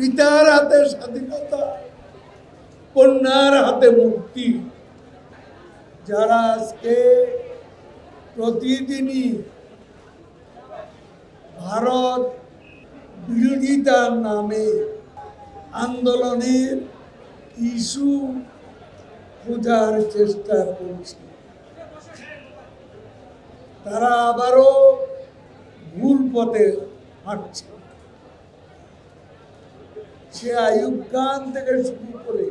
পিতার হাতে স্বাধীনতা, কন্যার হাতে মুক্তি। যারা আজকে প্রতিদিনই ভারত বিরোধিতার নামে আন্দোলনের ইস্যু খোঁজার চেষ্টা করছে, তারা আবারও ভুল পথে হাঁটছে। সে আয়ুব খান থেকে শুরু করে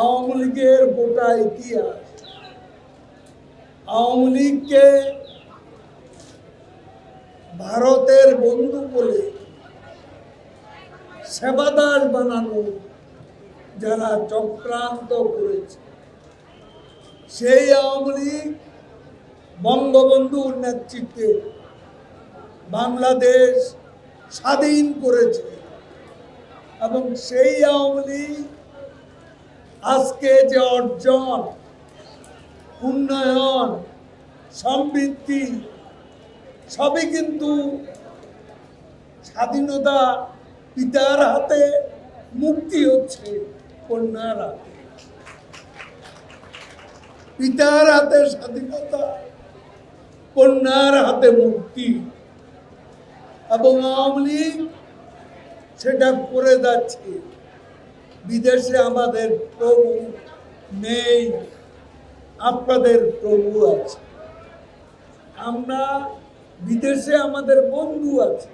আওয়ামী লীগের গোটা ইতিহাস, আওয়ামী লীগকে ভারতের বন্ধু বলে সেবাদার বানানো যারা চক্রান্ত করেছে, সেই আওয়ামী লীগ বঙ্গবন্ধুর নেতৃত্বে বাংলাদেশ স্বাধীন করেছে। এবং সেই আওয়ামী আজকে যে অর্জন, উন্নয়ন, সমৃদ্ধি, সবই কিন্তু স্বাধীনতা পিতার হাতে মুক্তি হচ্ছে কন্যার হাতে। পিতার হাতে স্বাধীনতা, কন্যার হাতে মুক্তি। এবং আওয়ামী সেটা করে যাচ্ছে। বিদেশে আমাদের প্রভু নেই, আপনাদের প্রভু আছে। আমরা বিদেশে আমাদের বন্ধু আছে।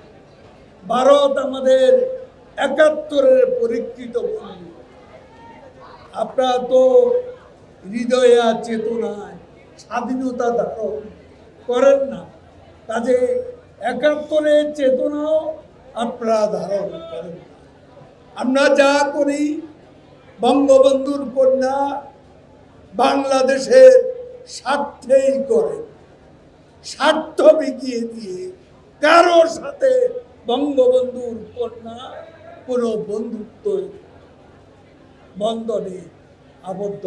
ভারত আমাদের একাত্তরের পরীক্ষিত বন্ধু। আপনারা তো হৃদয়ে চেতনায় স্বাধীনতা ধারণ করেন না। কাজে একাত্তরের চেতনাও আপনারা ধারণ করেন আমরা যা করি, বঙ্গবন্ধুর কন্যা বাংলাদেশের স্বার্থেই করে, স্বার্থ বিকিয়ে দিয়ে কারোর সাথে বঙ্গবন্ধুর কন্যা কোনো বন্ধুত্ব বন্ধনে আবদ্ধ।